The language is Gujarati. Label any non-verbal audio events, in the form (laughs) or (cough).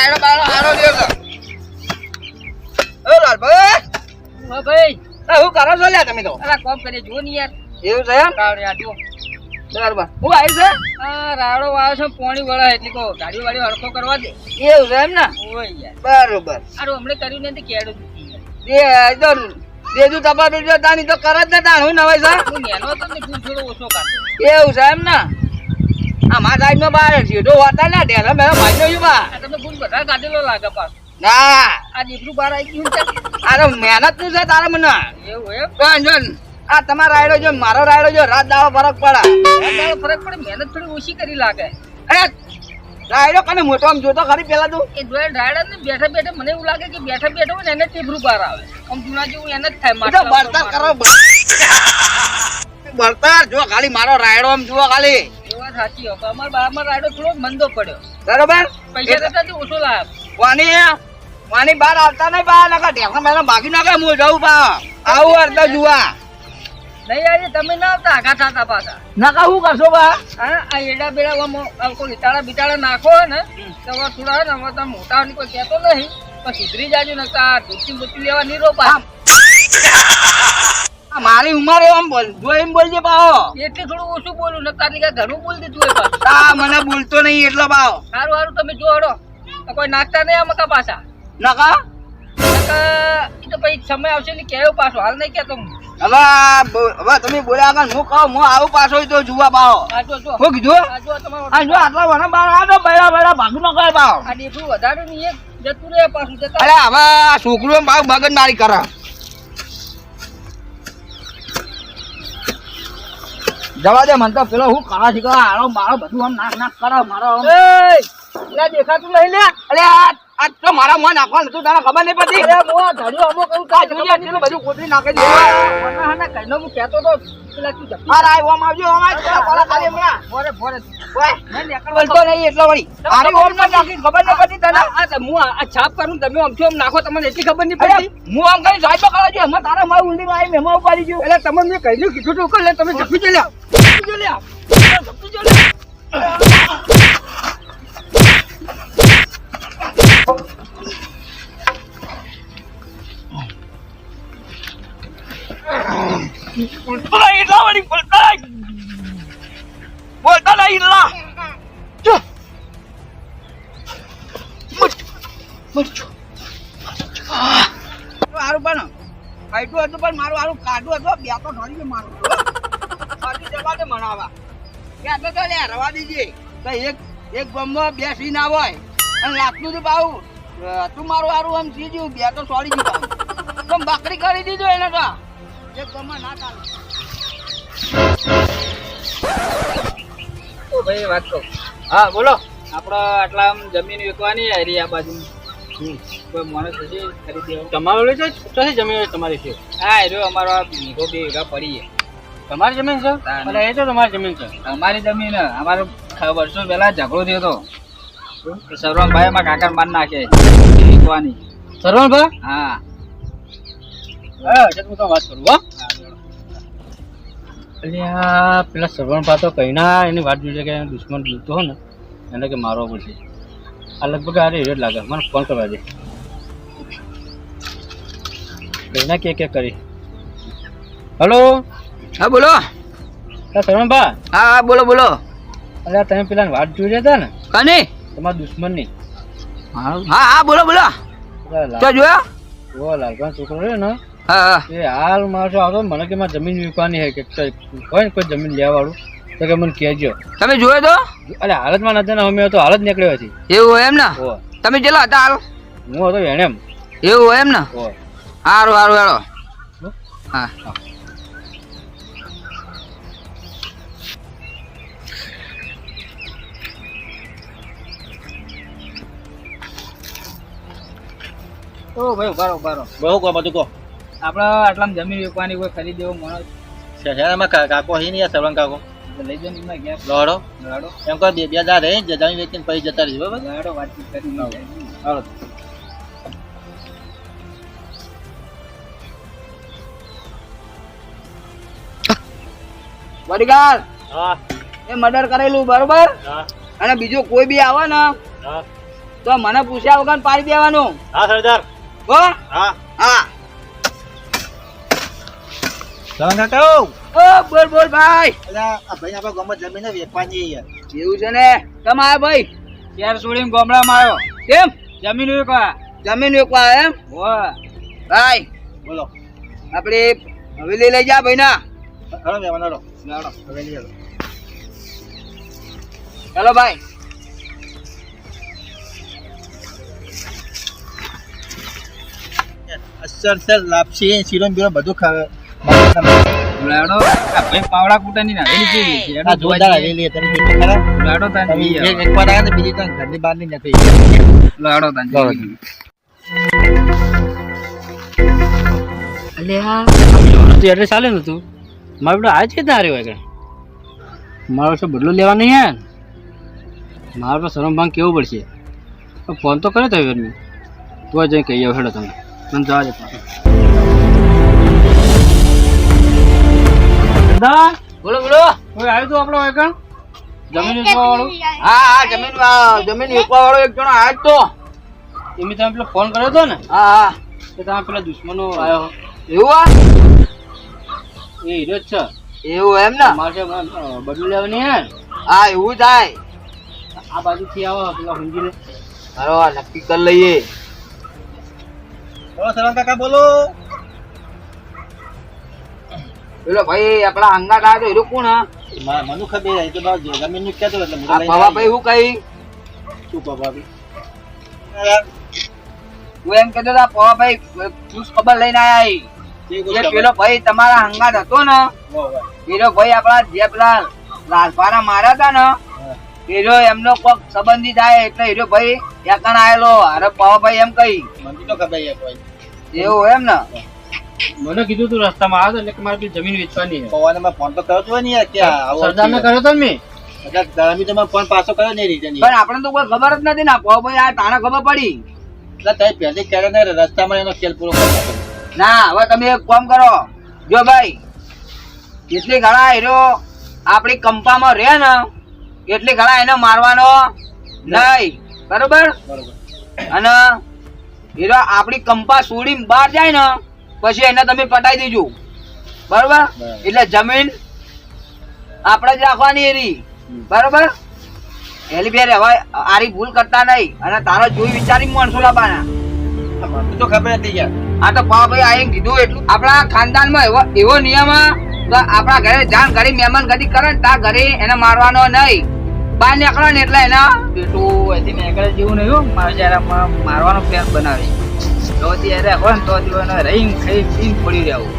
રાયડો બાયડો હારો છે. એ લાલભાઈ, હા ભાઈ. શું કરો છો લ્યા તમે તો? અલા કોમ કરી જુઓ ને યાર. એવું છે એમ? કાવડે આ જુઓ. બરાબર. હું આવી છે? આ રાડો વાળો છે પોણી વળા એટલે કહો ગાડી વાળી હરખો કરવા દે. એવું છે એમ ને? ઓય યાર. બરોબર. આરું હમણે કર્યું નથી કેડું એ તો દેજુ જો તાની તો કર જ ને તાણ હું નવાઈ છે? હું નેનો હતો ને ફૂલ થોડો ઓછો કાઢો એવું છે એમ ને? આ મારા સાઈડ નો બાર સીધો વાતા ના ઢેલા મેં ભાઈ નો ફૂલ બધા કાઢેલો લાગે પાછો. ના. આ દીપડું બહાર આવી ગયું છે. અરે મહેનતનું છે તારે મને. એવું એમ? આ તમારો રાયડો જો મારો રાયડો જો રાત દાવા ફરક પડે. ફરક પડે મહેનત થોડી ઓછી કરી લાગે. અરે રાયડો કને મોટો આમ જોતો ખરી પેલા તું? એ ડોયર રાયડો ને બેઠા બેઠા મને એવું લાગે કે બેઠા બેઠા હોય ને એને ટેબરું બહાર આવે. આમ જૂના જેવું એને જ થાય મારે બળતર કરો. (laughs) બળતર જો ખાલી મારો રાયડો આમ જુઓ ખાલી. એ વાત સાચી હો અમારા બારમાં રાયડો થોડો મંદો પડ્યો. બરોબર? પૈસા કરતા તું ઓછો લાવ. વાની વાની બહાર આવતા નહીં બા નાખા ઢેફા મેં ભાગી નાખે હું જઉં બા આવું અર્ધ જુવા નહીં આજે તમે ના આવતા આઘા થતા પાછા. નાખા હું કરશો બા? હા આ એડા બેડા કોઈ ઇતાળા બિતાળા નાખો ને તો થોડા ને હવે તમે મોટા કોઈ કહેતો નહીં. પણ સુધરી જાજો ને આ ધોતી બોતી લેવા નહીં રોપા મારી ઉંમર આમ બોલ જો એમ બોલજે બાઓ એટલે થોડું ઓછું બોલું નકારની કાંઈ ઘણું બોલ દીધું હોય હા આ મને બોલતો નહીં એટલો બાઓ સારું સારું તમે જો હડો. કોઈ નાખતા નહીં મકા પાછા? નકા? નકર ઈ તો પછી સમય આવશે ને કહેવું પાછો? હાલ નહીં કહેતો હું હવે હવે તમે બોલ્યા આગળ હું કહું હું આવું પાછો તો જુવા જો હું કીધું? જો જો આટલા વના બાર આ તો બેડા બેડા ભાગી ન કરે બાઓ આ ડેફું વધારે નહીં એક જતું રહે પાછું અરે હવે છોકરો ભાગ મગજ મારી કરે. જવા દે મને તો પેલો હું કાળા શીખવા હારો મારો બધું આમ નાક નાક કરે મારો એટલે દેખાતું નહીં લે. અરે આ તો મારા મોં નાખવાનું હતું તને ખબર નહીં પડતી અરે મો ધડ્યો અમો કહું આ જોઈએ એટલું બધું કોથળી નાખી દે વરના હાના કઈનો હું કહેતો તો પેલા તું જપી આ રાય ઓમ આવજો ઓમ આવજો પેલા કોલા ખાલી હમણાં. ભોરે ભોરે. ઓય મેં નીકળવા નહીં એટલો વળી. આરી ઓમ ના નાખી ખબર નહીં પડતી તને? આ હું આ છાપ કરું તમે આમથી આમ નાખો તમને એટલી ખબર નહીં પડે? પડતી હું આમ કઈ સાહેબ કરવા એમાં તારા મારું ઊંડી આવી મેમાં ઉપાડી ગયું. એટલે તમને મેં કહ્યું કીધું તું કર તમે જપી જ લે જપી જો લે જપી જો લે બોલતો નહીં એટલા વળી બોલતો નહીં બોલતો નહીં એટલા જો મરચો મારું હતું પણ મારું હારું કાઢું હતું બે તો ઢળી મારું. જવા દે તો તો લે રવા દીજે. તો એક એક ગમમાં બે સીન આવે અને લાગતું હતું પાવું તું મારું હારું આમ સીજ્યું બે તો સોડી ગયું પાવું તો બકરી કરી દીધો એને તો. એક ગમમાં ના ચાલે. ઓ ભાઈ વાત કહું. હા બોલો. આપણે આટલા આમ જમીન વેચવાની હારી આ બાજુ કોઈ માણસ ખરીદી તમારો લે છે ચોથી જમીન તમારી છે. હા એ અમારો આ વીઘો બે વીઘા પડી છે. તમારી જમીન છે. અને એ તો તમારી જમીન છે. અમારી જમીન અમારો વર્ષો પહેલા ઝઘડો થયો હતો. સરવણભાઈ એમાં કાકા માર નાખે. વેચવાની સરવણભાઈ હા. તો વાત કરું હો. પેલા સરવણભા તો કઈના એની વાત જોઈ કે દુશ્મન બોલતો હો ને એને કે મારવો પડશે. આ લગભગ આ રેડ લાગે. મને ફોન કરવા દે. કઈના કે કે કરી. હલો હા બોલો. હા સરવણભા હા હા બોલો બોલો. અરે તમે પેલા વાત જોઈ રહ્યા હતા ને? કને? તમારા દુશ્મનની હા હા બોલો બોલો. તો જોયો? ઓ લાલભાઈ છોકરો રહ્યો ને? હા હા. એ હાલ મારો આવતો મને કે મારે જમીન વિકવાની છે કે કઈ હોય ને કોઈ જમીન લેવા વાળું તો કે મને કહેજો. તમે જોયો તો? અરે હાલતમાં નથી ને અમે તો હાલ જ નીકળ્યો હતી એવું હોય એમ ને? તમે જેલા હતા હાલ? હું હતો એને એમ. એવું હોય એમ ને? સારું સારું હેડો હા. ઓ ભાઈ ઉભારો ઉભારો બહુ કહો બધું કહો. આપણે આટલામાં જમીન વેચવાની કોઈ ખરીદી એવો માણસ શહેરમાં કાકો હી નહીં સરવણ કાકો? લઈ જાઓ ને એમાં ગયા લોહડો. લડો એમ કહો બે બે હજાર રહે જમીન વેચીને પછી જતા રહીશ બરાબર લડો વાતચીત કરી હાલો. વડીગાર હા. એ મર્ડર કરેલું બરોબર? હા. અને બીજું કોઈ બી આવે ને હા. તો મને પૂછ્યા વગર પાડી દેવાનું. હા સરદાર. હો? હા. હા. સલન કાકા ઓ બોલ બોલ ભાઈ. આ ભાઈ આપણા ગામમાં જમીન વેચવાની યાર. એવું છે ને? તમે આયા ભાઈ શેર છોડીને ગામડામાં આવ્યો કેમ? જમીન વેચવા. જમીન વેચવા એમ? વાહ ભાઈ બોલો. આપણે હવેલી લઈ જા ભાઈ ના હલો મહેમાન હલો. હવે લઈ આવો ચાલો ભાઈ. અસર સર લાપસી શીરો ને બીરો બધું ખાવે લાડો? ભાઈ પાવડા કૂટાની ના એની છે. આ જોરદાર હવેલી તમે બીજી ખરા? લાડો તાન એક એક વાર આવ્યા ને બીજી ત્રણ ઘરની બહાર નહીં નીકળી લાડો તાન. જોઈએ. તું એટલે ચાલે ને તું. મારે બેટા આજ છે તારે હોય મારો શું બદલો લેવા નહીં યાર મારે તો શરમ ભાંગ કેવું પડશે. તો ફોન તો કર્યો તો મેં તું જઈને કહી આવ હેડો તમે મને જવા જતા દાદા? બોલો બોલો. કોઈ આવ્યું તું આપણો એક જમીન વેચવા વાળું હા હા જમીન જમીન વેચવા વાળો એક જણો આવ્યો તો. એમ તમે પેલો ફોન કર્યો હતો ને? હા હા. તો તમે પેલા દુશ્મનો આવ્યો. એવું આ? એ હીરો જ છે. એવું એમ ને? મારે બદલી લેવાની યાર હા એવું થાય. આ બાજુથી આવો પેલા હુંજીને હારો આ નક્કી કરી લઈએ. બોલો સલામ કાકા બોલો. પેલો ભાઈ આપણા અંગાટ આવ્યો તો એનું કોણ મનુ ખબર એ તો જમીનનું કેતો એટલે ભવા ભાઈ હું કઈ શું પપ્પા હું એમ કહેતો હતા પવા ભાઈ તું ખબર લઈને આયા એ પેલો ભાઈ તમારા અંગાત હતો ને પેલો ભાઈ આપણા જે પેલા લાલપાના માર્યા હતા ને એરો એમનો કોક સંબંધી થાય એટલે હીરો ભાઈ એકણ આયેલો અરે પવાભાઈ એમ કઈ મને તો ખબર કોઈ એવું એમ ને? મને કીધું તું રસ્તામાં આવ્યો એટલે મારે પેલી જમીન વેચવાની પવાને મેં ફોન તો કર્યો તો નહીં કે સરદારને કર્યો તો મેં? ગરમી તો મેં ફોન પાછો કર્યો ને રીઝન પણ આપણે તો કોઈ ખબર જ નથી ને. પવાભાઈ આ તાણે ખબર પડી. એટલે તમે પહેલી ક્યારે ને રસ્તામાં એનો ખેલ પૂરો કરી ના હવે તમે એક કામ કરો. જો ભાઈ એટલી ઘણા હીરો આપણી કંપામાં રહે ને એટલી ઘણા એને મારવાનો નહીં. બરોબર? બરોબર. અને હીરો આપણી કંપા છોડીને બહાર જાય ને પછી એને તમે પટાઈ દેજો. બરોબર? એટલે જમીન આપણે જ રાખવાની એરી. બરોબર? એલી ફેર હવે આરી ભૂલ કરતા નહીં. અને તારો જોઈ વિચારી માણસો લાવવાના. તો ખબર હતી યાર. આ તો પા ભાઈ આઈને કીધું એટલું. આપણા ખાનદાનમાં એવો એવો નિયમ આપણા ઘરે જાણ ઘરે મહેમાન ગતિ કરે ને તા ઘરે એને મારવાનો નહીં. બહાર નીકળે ને એટલે એના બેટું અહીંથી નીકળે જેવું નહીં. મારે જયારે મારવાનો પ્લાન બનાવી તો ત્યારે હોય ને તો એને રહી ખાઈ પીને પડી રહેવું